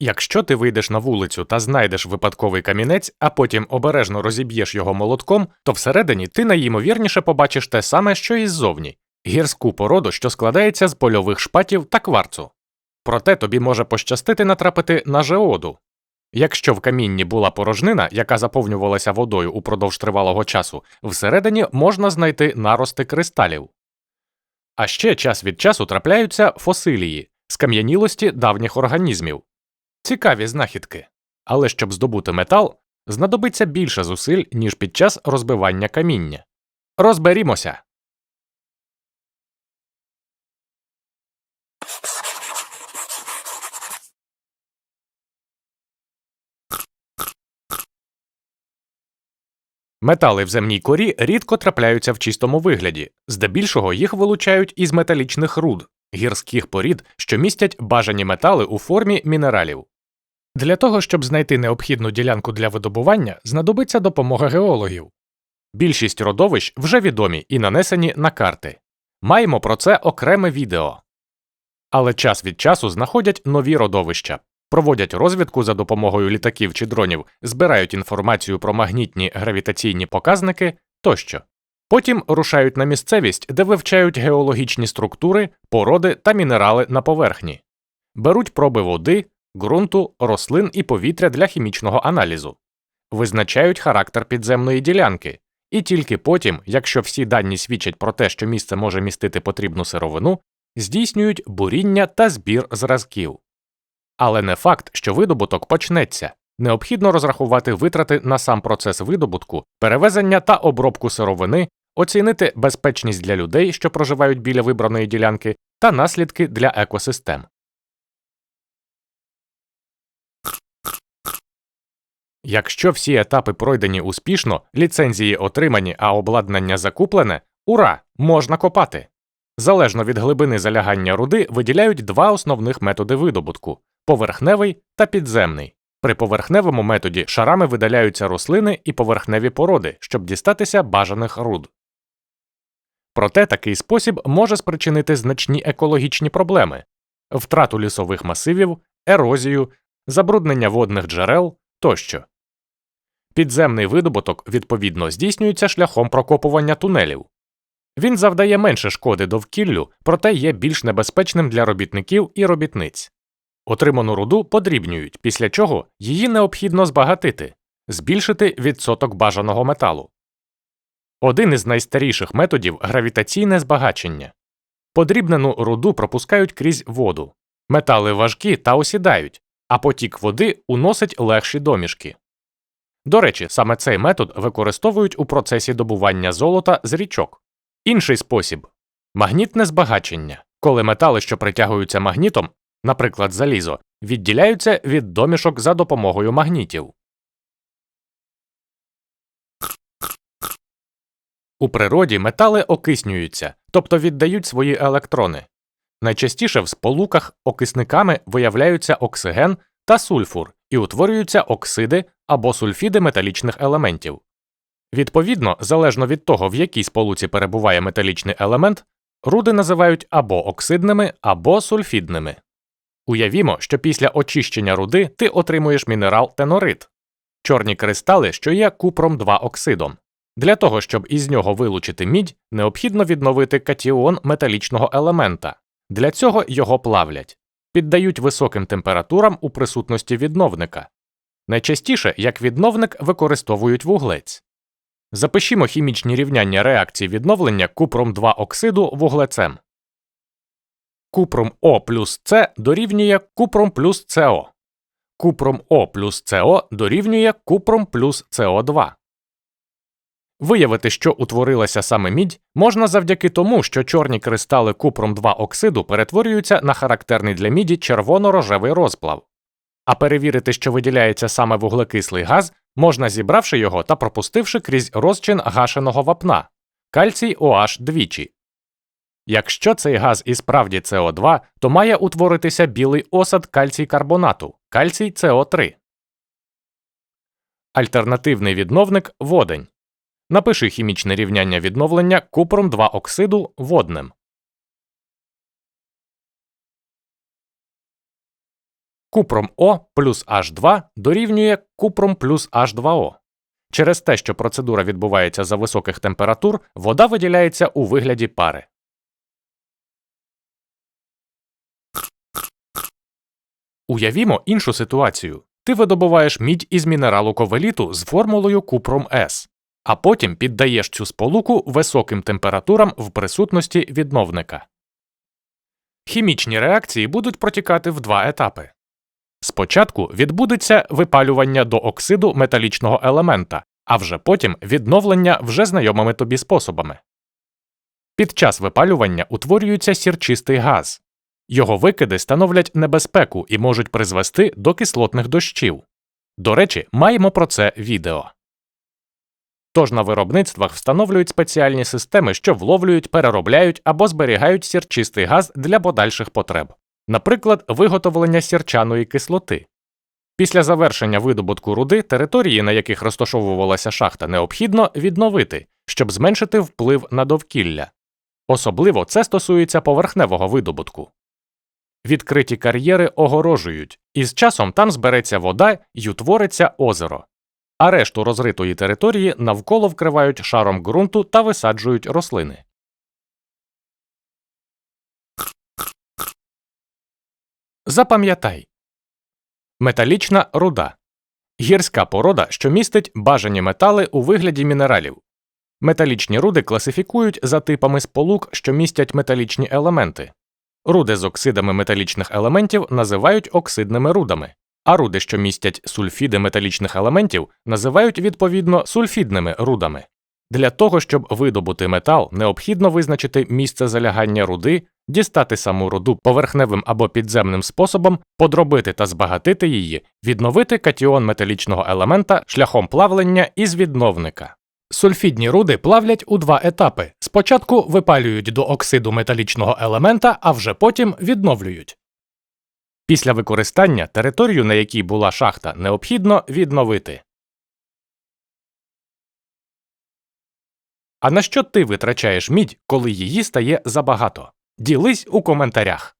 Якщо ти вийдеш на вулицю та знайдеш випадковий камінець, а потім обережно розіб'єш його молотком, то всередині ти найімовірніше побачиш те саме, що і ззовні гірську породу, що складається з польових шпатів та кварцу. Проте тобі може пощастити натрапити на жеоду. Якщо в камінні була порожнина, яка заповнювалася водою упродовж тривалого часу, всередині можна знайти нарости кристалів. А ще час від часу трапляються фосилії скам'янілості давніх організмів. Цікаві знахідки. Але щоб здобути метал, знадобиться більше зусиль, ніж під час розбивання каміння. Розберімося. Метали в земній корі рідко трапляються в чистому вигляді, здебільшого їх вилучають із металічних руд, гірських порід, що містять бажані метали у формі мінералів. Для того, щоб знайти необхідну ділянку для видобування, знадобиться допомога геологів. Більшість родовищ вже відомі і нанесені на карти. Маємо про це окреме відео. Але час від часу знаходять нові родовища, проводять розвідку за допомогою літаків чи дронів, збирають інформацію про магнітні гравітаційні показники тощо. Потім рушають на місцевість, де вивчають геологічні структури, породи та мінерали на поверхні, беруть проби води, ґрунту, рослин і повітря для хімічного аналізу, визначають характер підземної ділянки, і тільки потім, якщо всі дані свідчать про те, що місце може містити потрібну сировину, здійснюють буріння та збір зразків. Але не факт, що видобуток почнеться. Необхідно розрахувати витрати на сам процес видобутку, перевезення та обробку сировини, оцінити безпечність для людей, що проживають біля вибраної ділянки, та наслідки для екосистем. Якщо всі етапи пройдені успішно, ліцензії отримані, а обладнання закуплене, ура! Можна копати. Залежно від глибини залягання руди виділяють два основних методи видобутку поверхневий та підземний. При поверхневому методі шарами видаляються рослини і поверхневі породи, щоб дістатися бажаних руд. Проте такий спосіб може спричинити значні екологічні проблеми втрату лісових масивів, ерозію, забруднення водних джерел тощо. Підземний видобуток, відповідно, здійснюється шляхом прокопування тунелів. Він завдає менше шкоди довкіллю, проте є більш небезпечним для робітників і робітниць. Отриману руду подрібнюють, після чого її необхідно збагатити, збільшити відсоток бажаного металу. Один із найстаріших методів гравітаційне збагачення. Подрібнену руду пропускають крізь воду. Метали важкі та осідають, а потік води уносить легші домішки. До речі, саме цей метод використовують у процесі добування золота з річок. Інший спосіб магнітне збагачення, коли метали, що притягуються магнітом, наприклад, залізо, відділяються від домішок за допомогою магнітів. У природі метали окиснюються, тобто віддають свої електрони. Найчастіше в сполуках окисниками виявляються оксиген та сульфур і утворюються оксиди або сульфіди металічних елементів. Відповідно, залежно від того, в якій сполуці перебуває металічний елемент, руди називають або оксидними, або сульфідними. Уявімо, що після очищення руди ти отримуєш мінерал тенорит чорні кристали, що є купром 2 оксидом. Для того, щоб із нього вилучити мідь, необхідно відновити катіон металічного елемента. Для цього його плавлять, піддають високим температурам у присутності відновника. Найчастіше як відновник використовують вуглець. Запишімо хімічні рівняння реакції відновлення купром 2 оксиду вуглецем. Купром О плюс С дорівнює купром плюс СО. Купром О плюс СО дорівнює купром плюс СО2. Виявити, що утворилася саме мідь, можна завдяки тому, що чорні кристали купром 2 оксиду перетворюються на характерний для міді червоно-рожевий розплав. А перевірити, що виділяється саме вуглекислий газ, можна зібравши його та пропустивши крізь розчин гашеного вапна кальцій OH двічі. Якщо цей газ і справді СО2, то має утворитися білий осад кальцій карбонату кальцій СО3. Альтернативний відновник водень. Напиши хімічне рівняння відновлення купром 2 оксиду водним. Купром О плюс H2 дорівнює купром плюс H2O. Через те, що процедура відбувається за високих температур, вода виділяється у вигляді пари. Уявімо іншу ситуацію. Ти видобуваєш мідь із мінералу ковеліту з формулою купром С, а потім піддаєш цю сполуку високим температурам в присутності відновника. Хімічні реакції будуть протікати в два етапи. Спочатку відбудеться випалювання до оксиду металічного елемента, а вже потім відновлення вже знайомими тобі способами. Під час випалювання утворюється сірчистий газ. Його викиди становлять небезпеку і можуть призвести до кислотних дощів. До речі, маємо про це відео. Тож на виробництвах встановлюють спеціальні системи, що вловлюють, переробляють або зберігають сірчистий газ для подальших потреб, наприклад, виготовлення сірчаної кислоти. Після завершення видобутку руди території, на яких розташовувалася шахта, необхідно відновити, щоб зменшити вплив на довкілля. Особливо це стосується поверхневого видобутку. Відкриті кар'єри огорожують, і з часом там збереться вода й утвориться озеро, а решту розритої території навколо вкривають шаром ґрунту та висаджують рослини. Запам'ятай металічна руда гірська порода, що містить бажані метали у вигляді мінералів. Металічні руди класифікують за типами сполук, що містять металічні елементи. Руди з оксидами металічних елементів називають оксидними рудами, а руди, що містять сульфіди металічних елементів, називають відповідно сульфідними рудами. Для того, щоб видобути метал, необхідно визначити місце залягання руди, дістати саму руду поверхневим або підземним способом, подробити та збагатити її, відновити катіон металічного елемента шляхом плавлення із відновника. Сульфідні руди плавлять у два етапи. Спочатку випалюють до оксиду металічного елемента, а вже потім відновлюють. Після використання територію, на якій була шахта, необхідно відновити. А на що ти витрачаєш мідь, коли її стає забагато? Ділись у коментарях.